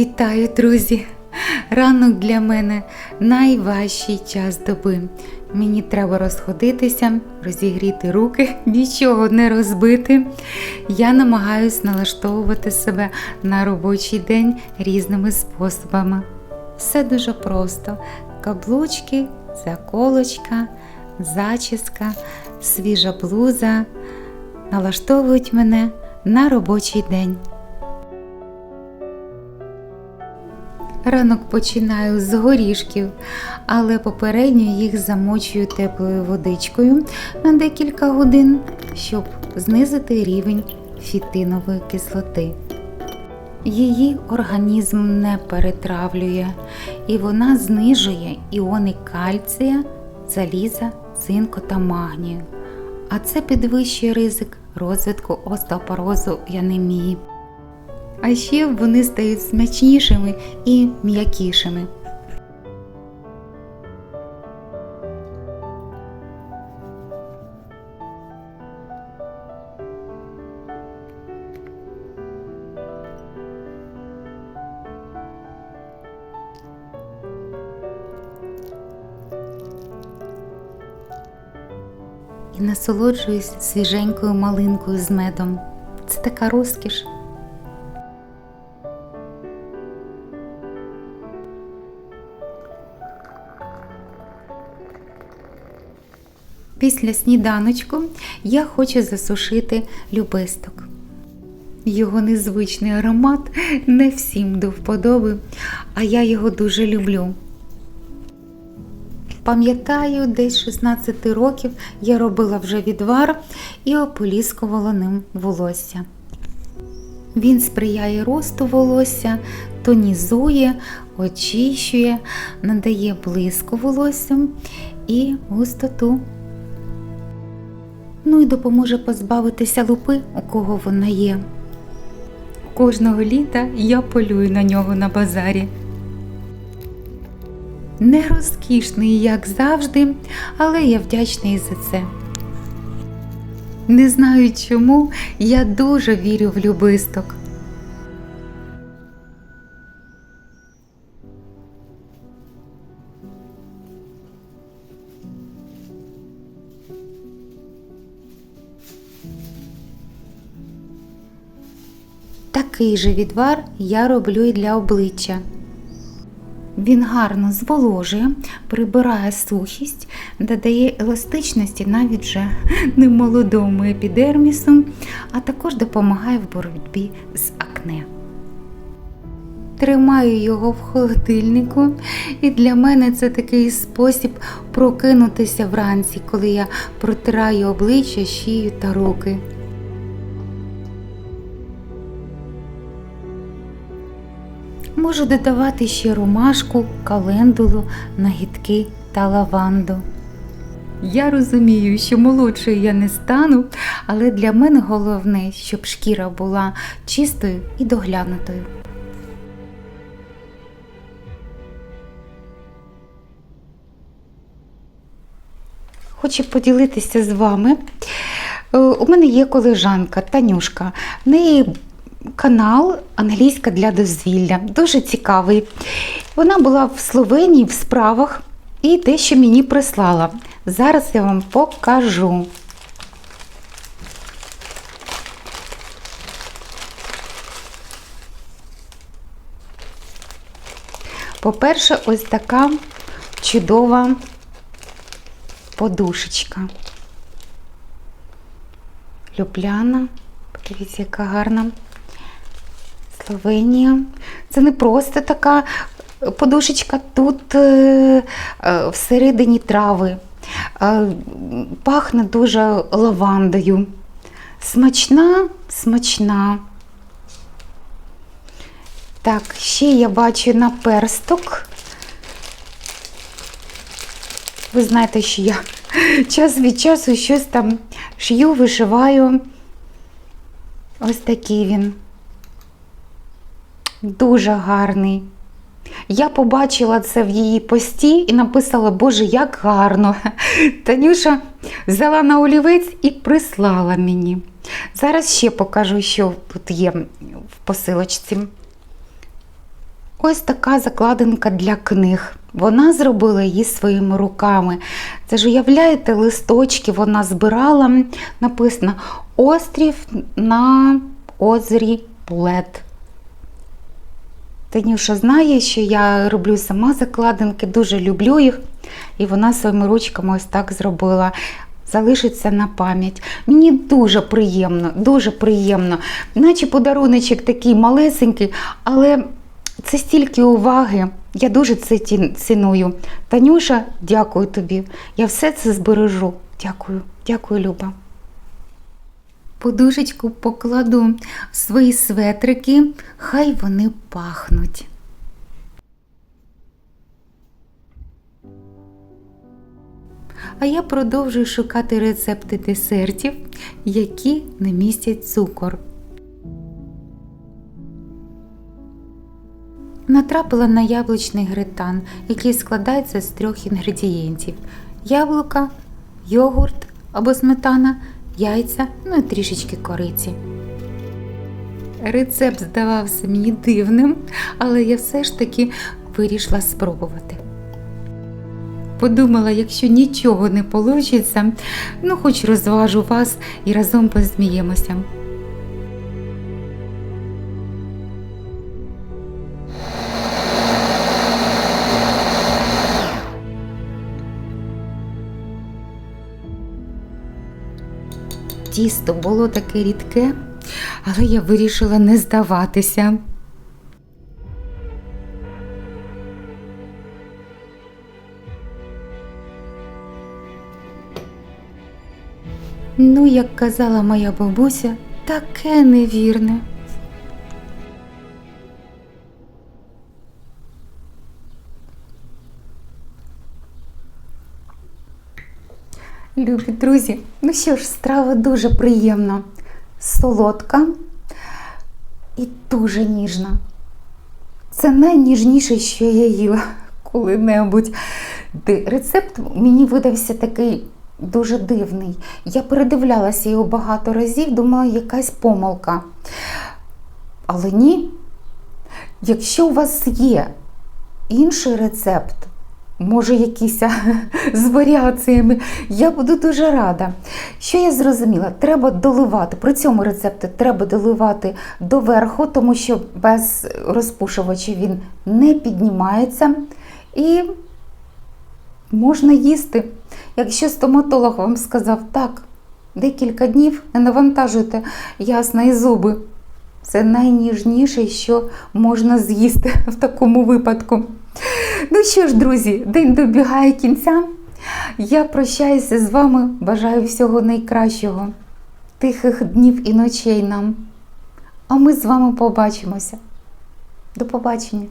Вітаю, друзі! Ранок для мене найважчий час доби. Мені треба розходитися, розігріти руки, нічого не розбити. Я намагаюсь налаштовувати себе на робочий день різними способами. Все дуже просто: каблучки, заколочка, зачіска, свіжа блуза налаштовують мене на робочий день. Ранок починаю з горішків, але попередньо їх замочую теплою водичкою на декілька годин, щоб знизити рівень фітинової кислоти. Її організм не перетравлює, і вона знижує іони кальція, заліза, цинку та магнію. А це підвищує ризик розвитку остеопорозу і анемії. А ще вони стають смачнішими і м'якішими. Насолоджуюсь свіженькою малинкою з медом. Це така розкіш. Після сніданочку я хочу засушити любисток. Його незвичний аромат не всім до вподоби, а я його дуже люблю. Пам'ятаю, десь 16 років я робила вже відвар і ополіскувала ним волосся. Він сприяє росту волосся, тонізує, очищує, надає блиску волоссям і густоту. Ну і допоможе позбавитися лупи, у кого вона є. Кожного літа я полюю на нього на базарі. Не розкішний, як завжди, але я вдячний за це. Не знаю чому, я дуже вірю в любисток. Такий же відвар я роблю і для обличчя. Він гарно зволожує, прибирає сухість, додає еластичності навіть вже немолодому епідермісу, а також допомагає в боротьбі з акне. Тримаю його в холодильнику, і для мене це такий спосіб прокинутися вранці, коли я протираю обличчя, шию та руки. Можу додавати ще ромашку, календулу, нагідки та лаванду. Я розумію, що молодшою я не стану, але для мене головне, щоб шкіра була чистою і доглянутою. Хочу поділитися з вами. Е, У мене є колежанка Танюшка. В неї канал Англійська для дозвілля. Дуже цікавий. Вона була в Словенії в справах і дещо мені прислала. Зараз я вам покажу. По-перше, ось така чудова подушечка. Любляна. Подивіться, яка гарна. Словенія. Це не просто така подушечка, тут е, е, всередині трави. Е, пахне дуже лавандою. Смачна, смачна. Так, ще я бачу наперсток. Ви знаєте, що я час від часу щось там шью, вишиваю. Ось такий він. Дуже гарний. Я побачила це в її пості і написала, Боже, як гарно. Танюша взяла на олівець і прислала мені. Зараз ще покажу, що тут є в посилочці. Ось така закладинка для книг. Вона зробила її своїми руками. Це ж уявляєте, листочки вона збирала. Написано Острів на озері Плет. Танюша знає, що я роблю сама закладинки, дуже люблю їх. І вона своїми ручками ось так зробила. Залишиться на пам'ять. Мені дуже приємно, дуже приємно. Наче подаруночок такий малесенький, але це стільки уваги. Я дуже це ціную. Танюша, дякую тобі. Я все це збережу. Дякую, дякую, Люба. Подушечку покладу в свої светрики, хай вони пахнуть. А я продовжую шукати рецепти десертів, які не містять цукор. Натрапила на яблучний гритан, який складається з трьох інгредієнтів: яблука, йогурт або сметана, яйця, ну і трішечки кориці. Рецепт здавався мені дивним, але я все ж таки вирішила спробувати. Подумала, якщо нічого не вийде, ну хоч розважу вас і разом посміємося. Тісто було таке рідке, але я вирішила не здаватися. Ну, як казала моя бабуся, таке невірне. Любі друзі, ну що ж, страва дуже приємна, солодка і дуже ніжна. Це найніжніше, що я їла коли-небудь. Рецепт мені видався такий дуже дивний. Я передивлялася його багато разів, думала, якась помилка. Але ні. Якщо у вас є інший рецепт, може, якийсь а, з варіаціями, я буду дуже рада. Що я зрозуміла? Треба доливати. При цьому рецепті треба доливати доверху, тому що без розпушувача він не піднімається. І можна їсти. Якщо стоматолог вам сказав так, декілька днів не навантажуйте ясна і зуби. Це найніжніше, що можна з'їсти в такому випадку. Ну що ж, друзі, день добігає кінця. Я прощаюся з вами, бажаю всього найкращого, тихих днів і ночей нам. А ми з вами побачимося. До побачення!